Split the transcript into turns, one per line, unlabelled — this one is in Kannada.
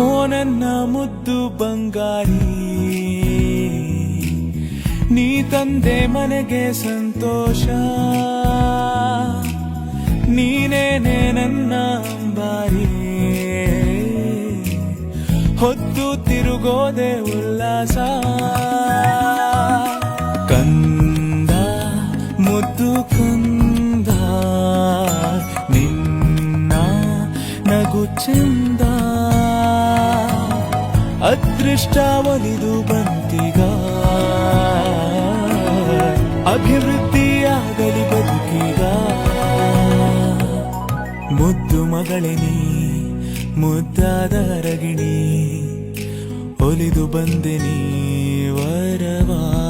ಓ ನನ್ನ ಮುದ್ದು ಬಂಗಾರಿ, ನೀ ತಂದೆ ಮನೆಗೆ ಸಂತೋಷ, ನೀನೇನೆ ನನ್ನ ಅಂಬಾರಿ. ಹೊತ್ತು ತಿರುಗೋದೆ ಉಲ್ಲಾಸ, ಕಂದ ಮುದ್ದು ಕಂದ, ನಿನ್ನ ನಗು ಚಂದ. ಅದೃಷ್ಟ ಒಲಿದು ಬಂತಿಗ. ಅಭಿವೃದ್ಧಿಯಾಗಲಿ ಬದುಕಿಗ. ಮುದ್ದು ಮಗಳಿನಿ ಮುದ್ದಾದ ರಗಿಣಿ ಒಲಿದು ಬಂದೆ ನೀ ವರವಾಗಿ